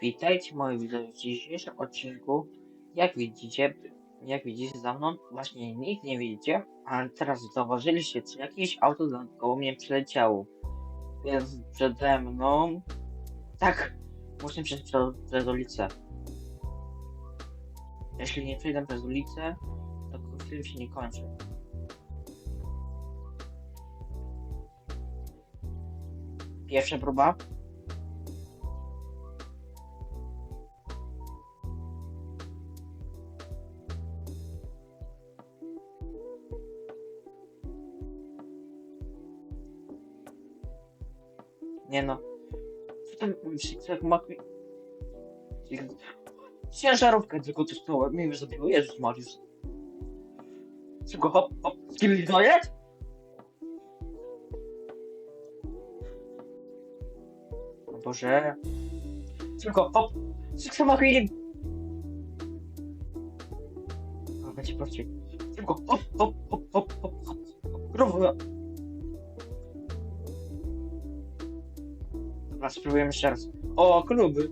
Witajcie moi widzowie w dzisiejszym odcinku. Jak widzicie, jak widzicie za mną, właśnie nic nie widzicie, ale teraz zauważyliście, czy jakieś auto koło mnie przeleciało. Więc przede mną... Tak! Muszę przejść przez, przez ulicę. Jeśli nie przejdę przez ulicę, to film się nie kończy. Pierwsza próba. Nie no. Co tam jak ma... Ciężarówkę tylko tu stała. Mnie już zabiło. Jezus Mariusz. Tylko hop, hop. Kim to jest? O Boże. Tylko hop. Six samochodem. O, będzie prościej. Tylko hop, hop, hop, hop, hop, hop. Równo. Dobra, spróbujemy jeszcze raz. O, kluby.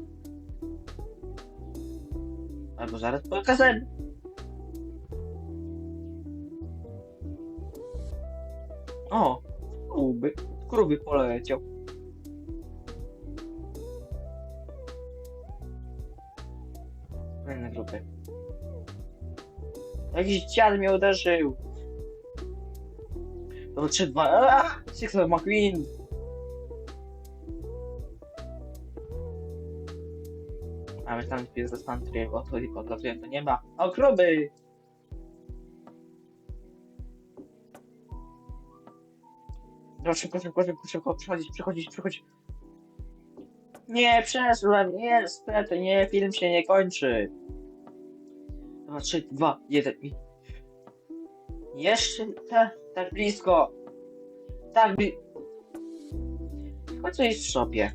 Albo zaraz pokażemy. O, kluby. Kluby poleciał. Kolejne grupy. Jakiś dziad mnie uderzył. To 3, 2, Six of McQueen. A my tam jest zastan, który odchodzi, podlatują do nieba. O, kluby! No szybko, szybko, szybko, szybko, przechodzić, przechodzić, przechodzić. Nie, przeszłem, niestety, nie, film się nie kończy. Dwa, trzy, dwa, jeden i... Jeszcze tak, tak blisko. Tak bli... Chodź co jest w szopie.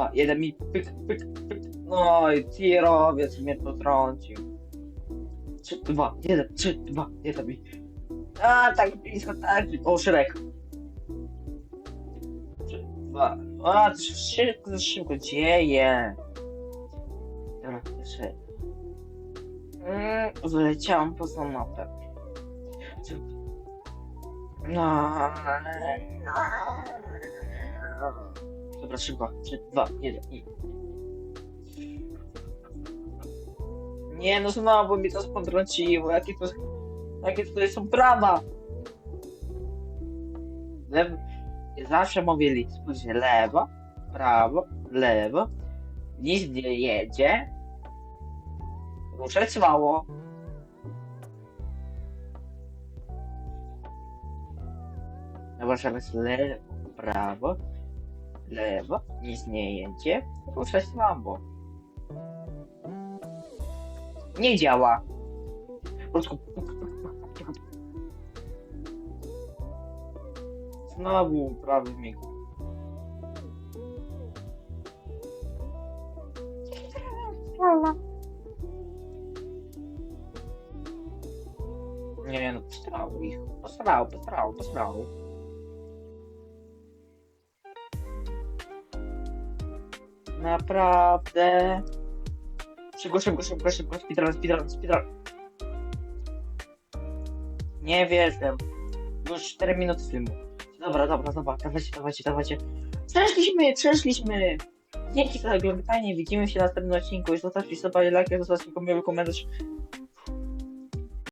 Dwa, jeden mi pyk, pyk, pyk. No i tirowiec mnie potrącił. Trzy, dwa, jeden, trzy, dwa, jeden mi. A, tak blisko, tak blisko. O, Szrek. Trzy, dwa. A, się szybko, szybko dzieje. Dobra, jeszcze. Mm, wyleciałam poza mapę. Trzy- No. Dobra, szybko. Trzy, dwa, jeden i. Nie no, znowu mi to spodrąciło. Jakie to, jakie tutaj są prawa? Lew... Zawsze mówili, spójrzcie, lewo, prawo, lewo. Nic nie jedzie. Ruszać mało. Dobra, teraz lewo, prawo, lewo, nic nie jedzie. Ruszać słabo. Nie działa. Znowu prawy mig. Nie no, posrał ich. Posrał, posrał, posrał. Naprawdę. Szybko, szybko, szybko, szybko, speedrun, speedrun, speedrun. Nie wierzę. Już 4 minuty filmu. Dobra, dobra, dobra, dawajcie, dawajcie, dawajcie. Przeszliśmy, przeszliśmy. Dzięki za oglądanie, widzimy się w następnym odcinku. Zostawcie sobie lajkę, zostawcie miły komentarz.